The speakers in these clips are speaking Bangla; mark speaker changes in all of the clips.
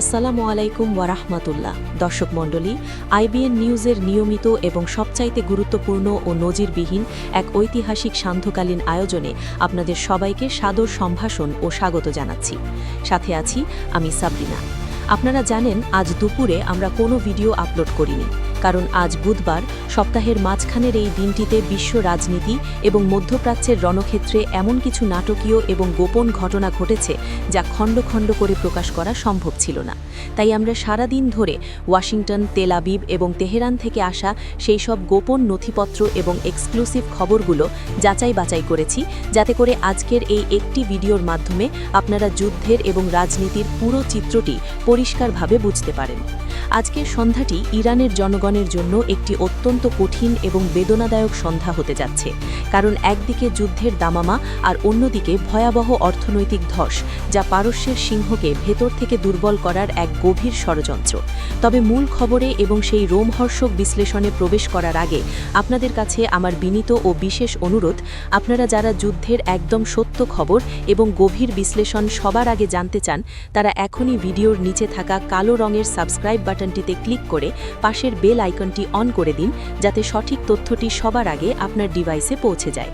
Speaker 1: আসসালামু আলাইকুম ওয়ারাহমাতুল্লাহ। দর্শক মণ্ডলী, আইবিএন নিউজের নিয়মিত এবং সবচাইতে গুরুত্বপূর্ণ ও নজিরবিহীন এক ঐতিহাসিক সান্ধ্যকালীন আয়োজনে আপনাদের সবাইকে সাদর সম্ভাষণ ও স্বাগত জানাচ্ছি। সাথে আছি আমি সাবরিনা। আপনারা জানেন, আজ দুপুরে আমরা কোনো ভিডিও আপলোড করিনি। কারণ আজ বুধবার সপ্তাহের মাঝখানের এই দিনটিতে বিশ্ব রাজনীতি এবং মধ্যপ্রাচ্যের রণক্ষেত্রে এমন কিছু নাটকীয় এবং গোপন ঘটনা ঘটেছে যা খণ্ড খণ্ড করে প্রকাশ করা সম্ভব ছিল না। তাই আমরা সারা দিন ধরে ওয়াশিংটন, তেল আবিব এবং তেহরান থেকে আসা সেই সব গোপন নথিপত্র এবং এক্সক্লুসিভ খবরগুলো যাচাই বাছাই করেছি যাতে করে আজকের এই একটি ভিডিওর মাধ্যমে আপনারা যুদ্ধের এবং রাজনীতির পুরো চিত্রটি পরিষ্কারভাবে বুঝতে পারেন। আজকের সন্ধ্যাটি ইরানের জনগণের জন্য একটি অত্যন্ত কঠিন এবং বেদনাদায়ক সন্ধ্যা হতে যাচ্ছে। কারণ একদিকে যুদ্ধের দামামা আর অন্যদিকে ভয়াবহ অর্থনৈতিক ধস, যা পারস্যের সিংহকে ভেতর থেকে দুর্বল করার এক গভীর ষড়যন্ত্র। তবে মূল খবরে এবং সেই রোমহর্ষক বিশ্লেষণে প্রবেশ করার আগে আপনাদের কাছে আমার বিনীত ও বিশেষ অনুরোধ, আপনারা যারা যুদ্ধের একদম সত্য খবর এবং গভীর বিশ্লেষণ সবার আগে জানতে চান, তারা এখনই ভিডিওর নিচে থাকা কালো রঙের সাবস্ক্রাইব বাটনটিতে ক্লিক করে পাশের বেল আইকনটি অন করে দিন যাতে সঠিক তথ্যটি সবার আগে আপনার ডিভাইসে পৌঁছে যায়।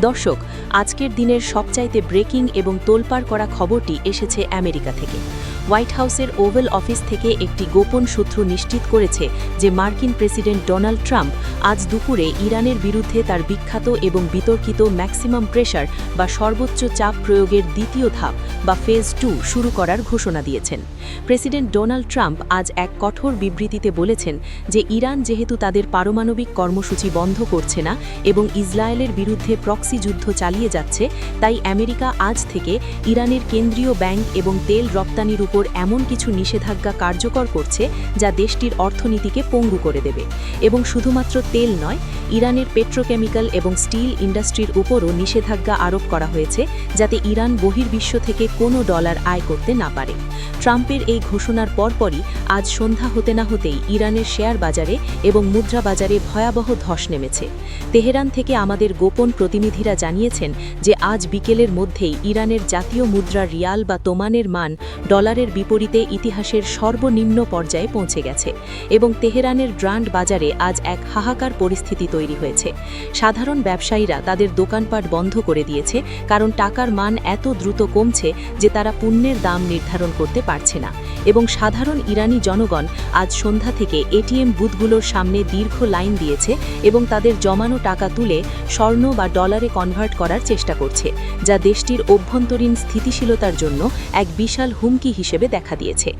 Speaker 1: দর্শক, আজকের দিনের সবচাইতে ব্রেকিং এবং তোলপাড় করা খবরটি এসেছে আমেরিকা থেকে। হোয়াইট হাউসের ওভেল অফিস থেকে একটি গোপন সূত্র নিশ্চিত করেছে যে মার্কিন প্রেসিডেন্ট ডোনাল্ড ট্রাম্প আজ দুপুরে ইরানের বিরুদ্ধে তার বিখ্যাত এবং বিতর্কিত ম্যাক্সিমাম প্রেশার বা সর্বোচ্চ চাপ প্রয়োগের দ্বিতীয় ধাপ বা ফেজ টু শুরু করার ঘোষণা দিয়েছেন। প্রেসিডেন্ট ডোনাল্ড ট্রাম্প আজ এক কঠোর বিবৃতিতে বলেছেন যে ইরান যেহেতু তাদের পারমাণবিক কর্মসূচি বন্ধ করছে না এবং ইসরায়েলের বিরুদ্ধে প্রক্সি যুদ্ধ চালিয়ে যাচ্ছে, তাই আমেরিকা আজ থেকে ইরানের কেন্দ্রীয় ব্যাংক এবং তেল রপ্তানির উপর এমন কিছু নিষেধাজ্ঞা কার্যকর করছে যা দেশটির অর্থনীতিকে পঙ্গু করে দেবে। এবং শুধুমাত্র তেল নয়, ইরানের পেট্রোকেমিক্যাল এবং স্টিল ইন্ডাস্ট্রির উপরও নিষেধাজ্ঞা আরোপ করা হয়েছে যাতে ইরান বহির্বিশ্ব থেকে কোনো ডলার আয় করতে না পারে। ট্রাম্পের এই ঘোষণার পরপরই আজ সন্ধ্যা হতে না হতেই ইরানের শেয়ার বাজারে এবং মুদ্রা বাজারে ভয়াবহ ধস নেমেছে। তেহরান থেকে আমাদের গোপন প্রতিনিধিরা জানিয়েছেন যে আজ বিকেলের মধ্যেই ইরানের জাতীয় মুদ্রা রিয়াল বা তোমানের মান ডলারের বিপরীতে ইতিহাসের সর্বনিম্ন পর্যায়ে পৌঁছে গেছে এবং তেহরানের ব্রান্ড বাজারে আজ এক হাহাকার পরিস্থিতি তৈরি হয়েছে। সাধারণ ব্যবসায়ীরা তাদের দোকানপাট বন্ধ করে দিয়েছে কারণ টাকার মান এত দ্রুত কমছে যে তারা পণ্যের দাম নির্ধারণ করতে পারছে না এবং সাধারণ ইরানি জনগণ আজ সন্ধ্যা থেকে এটিএম বুথগুলোর সামনে দীর্ঘ লাইন দিয়েছে এবং তাদের জমানো টাকা তুলে স্বর্ণ বা ডলারে কনভার্ট করার চেষ্টা করছে, যা দেশটির অভ্যন্তরীণ স্থিতিশীলতার জন্য এক বিশাল হুমকি হিসেবে দেখা দিয়েছে।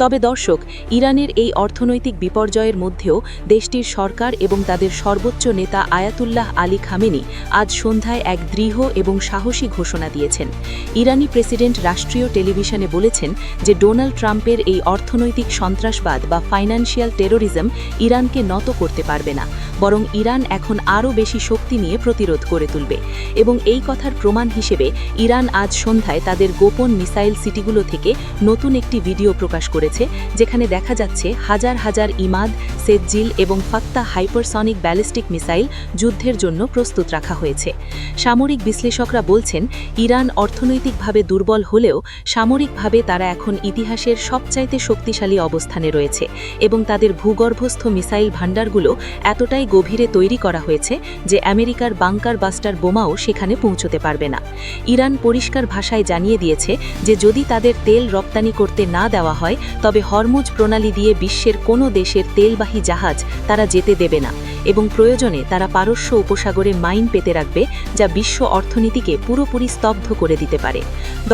Speaker 1: তবে দর্শক, ইরানের এই অর্থনৈতিক বিপর্যয়ের মধ্যেও দেশটির সরকার এবং তাদের সর্বোচ্চ নেতা আয়াতুল্লাহ আলী খামেনি আজ সন্ধ্যায় এক দৃঢ় এবং সাহসী ঘোষণা দিয়েছেন। ইরানি প্রেসিডেন্ট রাষ্ট্রীয় টেলিভিশনে বলেছেন যে ডোনাল্ড ট্রাম্পের এই অর্থনৈতিক সন্ত্রাসবাদ বা ফাইন্যান্সিয়াল টেরোরিজম ইরানকে নত করতে পারবে না, বরং ইরান এখন আরও বেশি শক্তি নিয়ে প্রতিরোধ করে তুলবে। এবং এই কথার প্রমাণ হিসেবে ইরান আজ সন্ধ্যায় তাদের গোপন মিসাইল সিটিগুলো থেকে নতুন একটি ভিডিও প্রকাশ করেছে, যেখানে দেখা যাচ্ছে হাজার হাজার ইমাদ সেজ্জিল এবং ফাত্তা হাইপারসনিক ব্যালিস্টিক মিসাইল যুদ্ধের জন্য প্রস্তুত রাখা হয়েছে। সামরিক বিশ্লেষকরা বলছেন, ইরান অর্থনৈতিকভাবে দুর্বল হলেও সামরিকভাবে তারা এখন ইতিহাসের সবচাইতে শক্তিশালী অবস্থানে রয়েছে এবং তাদের ভূগর্ভস্থ মিসাইল ভাণ্ডারগুলো এতটাই গভীরে তৈরি করা হয়েছে যে আমেরিকার বাংকার বাস্টার বোমাও সেখানে পৌঁছতে পারবে না। ইরান পরিষ্কার ভাষায় জানিয়ে দিয়েছে যে যদি তাদের তেল রপ্তানি করতে না দেওয়া হয়, তবে হরমুজ প্রণালী দিয়ে বিশ্বের কোনো দেশের তেলবাহী জাহাজ তারা যেতে দেবে না। এবং প্রয়োজনে তারা পারস্য উপসাগরে মাইন পেতে রাখবে, যা বিশ্ব অর্থনীতিকে পুরোপুরি স্তব্ধ করে দিতে পারে।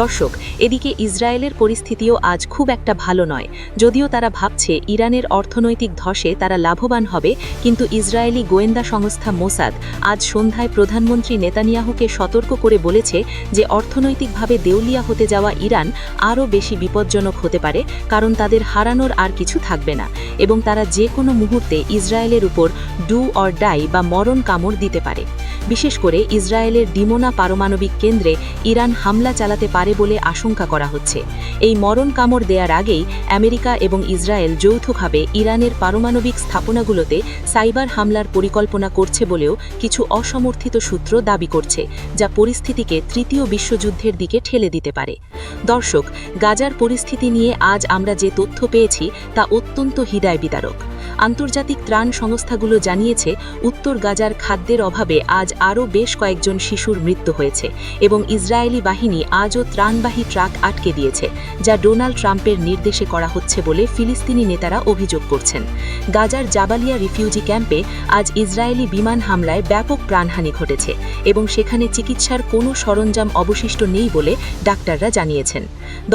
Speaker 1: দর্শক, এদিকে ইসরায়েলের পরিস্থিতিও আজ খুব একটা ভালো নয়। যদিও তারা ভাবছে ইরানের অর্থনৈতিক ধসে তারা লাভবান হবে, কিন্তু ইসরায়েলি গোয়েন্দা সংস্থা মোসাদ আজ সন্ধ্যায় প্রধানমন্ত্রী নেতানিয়াহুকে সতর্ক করে বলেছে যে অর্থনৈতিকভাবে দেউলিয়া হতে যাওয়া ইরান আরও বেশি বিপজ্জনক হতে পারে, কারণ তাদের হারানোর আর কিছু থাকবে না। এবং তারা যে কোনো মুহূর্তে ইসরায়েলের উপর ডু অর ডাই বা মরণ কামড় দিতে পারে। বিশেষ করে ইসরায়েলের ডিমোনা পারমাণবিক কেন্দ্রে ইরান হামলা চালাতে পারে বলে আশঙ্কা করা হচ্ছে। এই মরণ কামড় দেওয়ার আগেই আমেরিকা এবং ইসরায়েল যৌথভাবে ইরানের পারমাণবিক স্থাপনাগুলোতে সাইবার হামলার পরিকল্পনা করছে বলেও কিছু অসমর্থিত সূত্র দাবি করছে, যা পরিস্থিতিকে তৃতীয় বিশ্বযুদ্ধের দিকে ঠেলে দিতে পারে। দর্শক, গাজার পরিস্থিতি নিয়ে আজ আমরা যে তথ্য পেয়েছি তা অত্যন্ত হৃদয় বিদারক আন্তর্জাতিক ত্রাণ সংস্থাগুলো জানিয়েছে, উত্তর গাজার খাদ্যের অভাবে আজ আরও বেশ কয়েকজন শিশুর মৃত্যু হয়েছে এবং ইসরায়েলি বাহিনী আজও ত্রাণবাহী ট্রাক আটকে দিয়েছে, যা ডোনাল্ড ট্রাম্পের নির্দেশে করা হচ্ছে বলে ফিলিস্তিনি নেতারা অভিযোগ করছেন। গাজার জাবালিয়া রিফিউজি ক্যাম্পে আজ ইসরায়েলি বিমান হামলায় ব্যাপক প্রাণহানি ঘটেছে এবং সেখানে চিকিৎসার কোনো সরঞ্জাম অবশিষ্ট নেই বলে ডাক্তাররা জানিয়েছেন।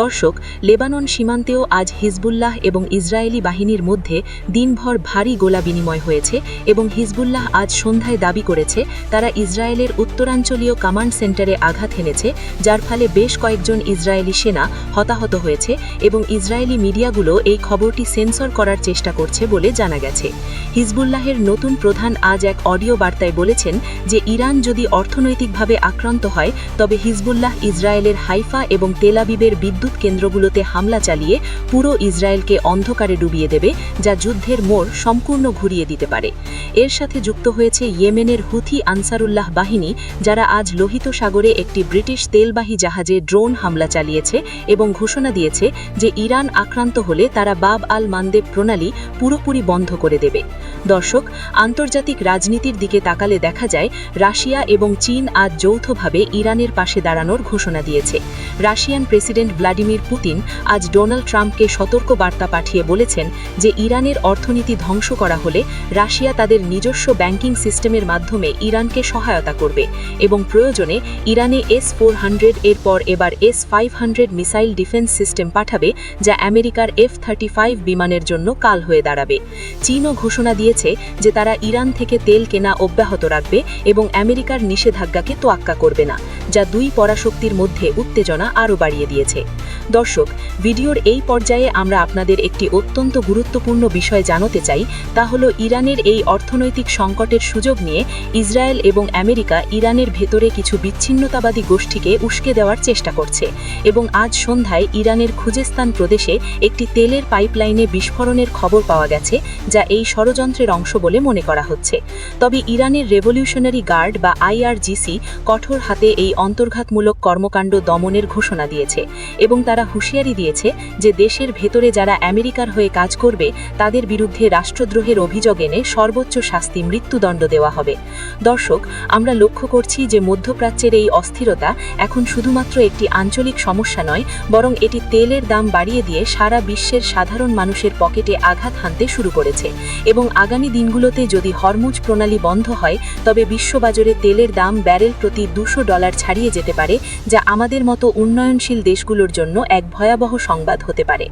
Speaker 1: দর্শক, লেবানন সীমান্তেও আজ হিজবুল্লাহ এবং ইসরায়েলি বাহিনীর মধ্যে দিনভর ভারী গোলা বিনিময় হয়েছে এবং হিজবুল্লাহ আজ সন্ধ্যায় দাবি করেছে, তারা ইসরায়েলের উত্তরাঞ্চলীয় কমান্ড সেন্টারে আঘাত হেনেছে, যার ফলে বেশ কয়েকজন ইসরায়েলি সেনা হতাহত হয়েছে এবং ইসরায়েলি মিডিয়াগুলো এই খবরটি সেন্সর করার চেষ্টা করছে বলে জানা গেছে। হিজবুল্লাহের নতুন প্রধান আজ এক অডিও বার্তায় বলেছেন যে, ইরান যদি অর্থনৈতিকভাবে আক্রান্ত হয়, তবে হিজবুল্লাহ ইসরায়েলের হাইফা এবং তেলাবিবের বিদ্যুৎ কেন্দ্রগুলোতে হামলা চালিয়ে পুরো ইসরায়েলকে অন্ধকারে ডুবিয়ে দেবে, যা যুদ্ধের মোড় সম্পূর্ণ ঘুরিয়ে দিতে পারে। এর সাথে যুক্ত হয়েছে ইয়েমেনের হুথি আনসারুল্লাহ বাহিনী, যারা আজ লোহিত সাগরে একটি ব্রিটিশ তেলবাহী জাহাজে ড্রোন হামলা চালিয়েছে এবং ঘোষণা দিয়েছে যে ইরান আক্রান্ত হলে তারা বাব আল মানদেব প্রণালী পুরোপুরি বন্ধ করে দেবে। দর্শক, আন্তর্জাতিক রাজনীতির দিকে তাকালে দেখা যায়, রাশিয়া এবং চীন আজ যৌথভাবে ইরানের পাশে দাঁড়ানোর ঘোষণা দিয়েছে। রাশিয়ান প্রেসিডেন্ট ভ্লাদিমির পুতিন আজ ডোনাল্ড ট্রাম্পকে সতর্ক বার্তা পাঠিয়ে বলেছেন যে ইরানের অর্থনীতি ধ্বংস করা হলে রাশিয়া তাদের নিজস্ব ব্যাংকিং সিস্টেমের মাধ্যমে ইরানকে সহায়তা করবে এবং প্রয়োজনে ইরানে এস ফোর হান্ড্রেড এর পর এবার S five hundred missile defence system পাঠাবে যা আমেরিকার এফ থার্টি ফাইভ বিমানের জন্য কাল হয়ে দাঁড়াবে। চীনও ঘোষণা দিয়েছে যে তারা ইরান থেকে তেল কেনা অব্যাহত রাখবে এবং আমেরিকার নিষেধাজ্ঞাকে তোয়াক্কা করবে না, যা দুই পরাশক্তির মধ্যে উত্তেজনা আরও বাড়িয়ে দিয়েছে। দর্শক, ভিডিওর এই পর্যায়ে আমরা আপনাদের একটি অত্যন্ত গুরুত্বপূর্ণ বিষয় জানাতে চাই, তা হল ইরানের এই অর্থনৈতিক সংকটের সুযোগ নিয়ে ইসরায়েল এবং আমেরিকা ইরানের ভেতরে কিছু বিচ্ছিন্নতাবাদী গোষ্ঠীকে উস্কে দেওয়ার চেষ্টা করছে এবং আজ সন্ধ্যায় ইরানের খুজেস্তান প্রদেশে একটি তেলের পাইপলাইনে বিস্ফোরণের খবর পাওয়া গেছে, যা এই ষড়যন্ত্রের অংশ বলে মনে করা হচ্ছে। তবে ইরানের রেভলিউশনারি গার্ড বা আইআরজিসি কঠোর হাতে এই অন্তর্ঘাতমূলক কর্মকাণ্ড দমনের ঘোষণা দিয়েছে এবং তারা হুঁশিয়ারি দিয়েছে যে দেশের ভেতরে যারা আমেরিকার হয়ে কাজ করবে, তাদের বিরুদ্ধে রাষ্ট্রদ্রোহের অভিযোগ এনে সর্বোচ্চ শাস্তি মৃত্যুদণ্ড দেওয়া হবে। দর্শক, আমরা লক্ষ্য করছি যে মধ্যপ্রাচ্যের এই অস্থিরতা এখন শুধুমাত্র একটি আঞ্চলিক সমস্যা নয়, বরং এটি তেলের দাম বাড়িয়ে দিয়ে সারা বিশ্বের সাধারণ মানুষের পকেটে আঘাত হানতে শুরু করেছে। এবং আগামী দিনগুলোতে যদি হরমুজ প্রণালী বন্ধ হয়, তবে বিশ্ববাজারে তেলের দাম ব্যারেল প্রতি দুশো ডলার ছাড়িয়ে যেতে পারে, যা আমাদের মতো উন্নয়নশীল দেশগুলোর জন্য এক ভয়াবহ সংবাদ হতে পারে।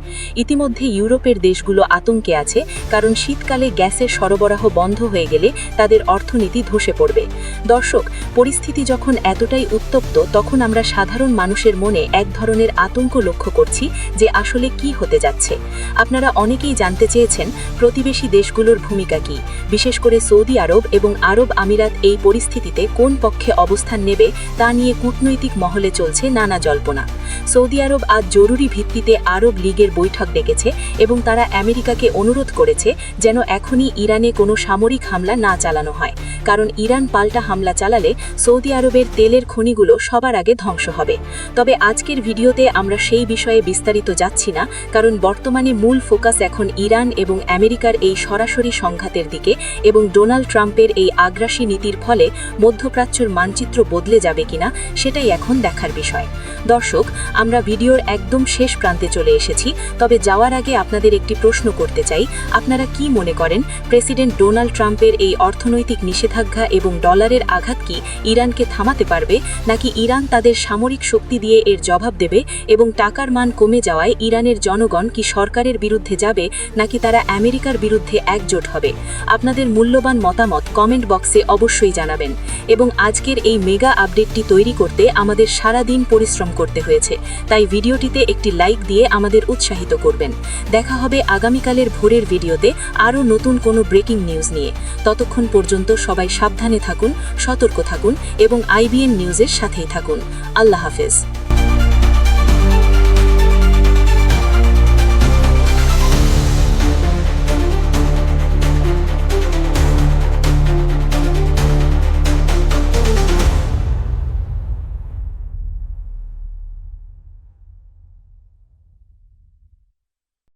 Speaker 1: ইতিমধ্যে ইউরোপের দেশগুলো আতঙ্কে আছে, কারণ শীতকালে গ্যাসের সরবরাহ বন্ধ হয়ে গেলে তাদের অর্থনীতি ধসে পড়বে। দর্শক, পরিস্থিতি যখন এতটাই উত্তপ্ত, তখন আমরা সাধারণ মানুষের মনে এক ধরনের আতঙ্ক লক্ষ্য করছি যে আসলে কি হতে যাচ্ছে। আপনারা অনেকেই জানতে চেয়েছেন প্রতিবেশী দেশগুলোর ভূমিকা কি। বিশেষ করে সৌদি আরব এবং আরব আমিরাত এই পরিস্থিতিতে কোন পক্ষে অবস্থান নেবে তা নিয়ে কূটনৈতিক মহলে চলছে নানা জল্পনা। সৌদি আরব আজ জরুরি ভিত্তিতে আরব লীগের বৈঠক ডেকেছে এবং তারা আমেরিকাকে অনুরোধ করেছে যেন এখনই ইরানে কোনো সামরিক হামলা না চালানো হয়। কারণ ইরান পাল্টা হামলা চালালে সৌদি আরবের তেলের খনিগুলো সবার আগে ধ্বংস হবে। তবে আজকের ভিডিওতে আমরা সেই বিষয়ে বিস্তারিত যাচ্ছি না, কারণ বর্তমানে মূল ফোকাস এখন ইরান এবং আমেরিকার এই সরাসরি সংঘাতের দিকে এবং ডোনাল্ড ট্রাম্পের এই আগ্রাসী নীতির ফলে মধ্যপ্রাচ্যের মানচিত্র বদলে যাবে কিনা সেটাই এখন দেখার বিষয়। দর্শক, আমরা ভিডিওর একদম শেষ প্রান্তে চলে এসেছি, তবে যাওয়ার আগে আপনাদের একটি প্রশ্ন করতে চাই। আপনারা কি মনে করেন, প্রেসিডেন্ট ডোনাল্ড ট্রাম্পের এই অর্থনৈতিক নিষেধাজ্ঞা এবং ডলারের আঘাত কি ইরানকে থামাতে পারবে, নাকি ইরান তাদের সামরিক শক্তি দিয়ে এর জবাব দেবে এবং টাকার মান কমে যাওয়ায় ইরানের জনগণ কি সরকারের বিরুদ্ধে যাবে, নাকি তারা আমেরিকার বিরুদ্ধে একজোট হবে? আপনাদের মূল্যবান মতামত কমেন্ট বক্সে অবশ্যই জানাবেন। এবং আজকের এই মেগা আপডেটটি তৈরি করতে আমাদের সারা দিন পরিশ্রম করতে হয়েছে, তাই ভিডিওটিতে একটি লাইক দিয়ে আমাদের উৎসাহিত করবেন। দেখা হবে আগামীকালের ভোরের ভিডিওতে। হবে আরও নতুন কোনো ব্রেকিং নিউজ নিয়ে। ততক্ষণ পর্যন্ত সবাই সাবধানে থাকুন, সতর্ক থাকুন এবং আইবিএন নিউজের সাথেই থাকুন। আল্লাহ হাফেজ।